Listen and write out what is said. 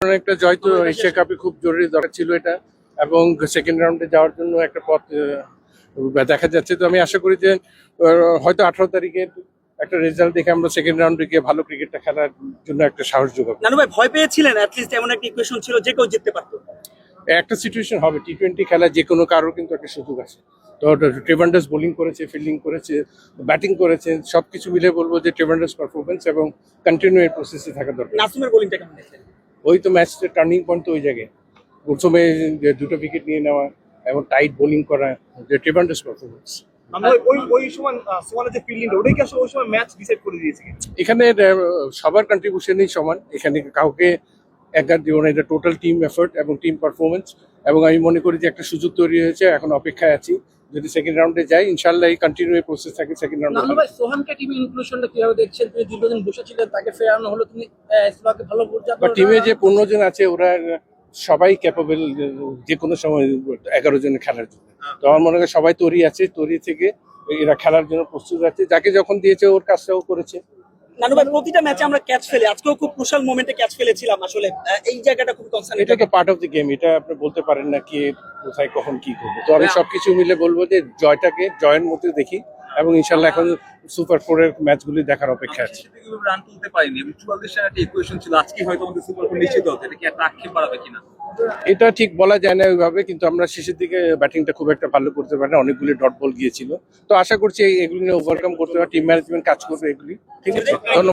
একটা জয় তো এশিয়া কাপে খুব জরুরি দরকার ছিল এটা। এবং সেকেন্ড রাউন্ডে যাওয়ার জন্য একটা পথ দেখা যাচ্ছে। তো আমি আশা করি যে হয়তো আঠারো তারিখের একটা রেজাল্ট দেখে আমরা সেকেন্ড রাউন্ডে গিয়ে ভালো ক্রিকেটটা খেলার জন্য একটা সাহস যোগাবো। নানু ভাই ভয় পেয়েছিলেন? অ্যাটলিস্ট এমন একটা ইকুয়েশন ছিল যে কেউ জিততে পারতো। একটা সিচুয়েশন হবে। টি টোয়েন্টি খেলা যে কোনো কারোর কিন্তু একটা সুযোগ আছে। তো ট্রেভান্ডাস বোলিং করেছে ফিল্ডিং করেছে ব্যাটিং করেছে সবকিছু মিলে বলব যে ট্রেভান্ডাস পারফরমেন্স এবং কন্টিনিউ এর প্রসেসে থাকা দরকার। নাসুমের বোলিংটা কেমন ওই তো ম্যাচটা টার্নিং পয়েন্ট তো ওই জায়গায়। প্রথমে যে দুটো উইকেট নিয়ে নেওয়া এবং টাইট বোলিং করা যে ট্রিমান্ডাস পারফরমেন্স এখানে সবার কন্ট্রিবিউশনই সমান। এখানে কাউকে একার জীবনে এটা টোটাল টিম এফোর্ট এবং টিম পারফরমেন্স এবং আমি মনে করি যে একটা সুযোগ তৈরি হয়েছে এখন অপেক্ষায় আছি। যদি সেকেন্ড রাউন্ডে যাই ইনশাল্লাহ এই কন্টিনিউ প্রসেস থাকে সেকেন্ড রাউন্ডে ভাই সোহানকে টিমে ইনক্লুশনটা কীভাবে দেখছেন? তুমি দীর্ঘদিন বসেছিলেন তাকে ফেরানো হলো তুমি স্লকে ভালো বোঝা বা টিমে যে পনেরো জন আছে ওরা সবাই ক্যাপেবল যে কোনো সময় এগারো জনে খেলার জন্য। তো আমার মনে হয় সবাই তৈরি আছে তৈরি থেকে এরা খেলার জন্য প্রস্তুত আছে। যাকে যখন দিয়েছে ওর কাজটাও করেছে। নানু ভাই প্রতিটা ম্যাচে আমরা ক্যাচ ফেলে। আজকেও খুব ক্রুশাল মোমেন্টে ক্যাচ ফেলেছিলাম আসলে। এই জায়গাটা খুব কনসার্ন এটা তো পার্ট অফ দি গেম এটা আপনি বলতে পারেন না কি কোথায় কখন কি করবে। তো আমি সবকিছু মিলে বলব যে জয়টাকে জয়ের মধ্যে দেখি এবং ইনশাল্লাহ এখন সুপার ফোরের ম্যাচগুলি দেখার অপেক্ষা আছে রান তুলতে পারিনি এবং চুয়াল্লিশ রানের একটা ইকুয়েশন ছিল। আজকে হয়তো আমাদের সুপার ফোর নিশ্চিত হতো। এটা কি একটা আক্ষেপ বাড়াবে কিনা? এটা ঠিক বলা যায় না ওইভাবে কিন্তু আমরা শেষের দিকে ব্যাটিংটা খুব একটা ভালো করতে পারি না অনেকগুলি ডট বল গিয়েছিল। তো আশা করছি এগুলি নিয়ে ওভারকাম করতে পারি টিম ম্যানেজমেন্ট কাজ করবে এগুলি। ঠিক আছে? ধন্যবাদ।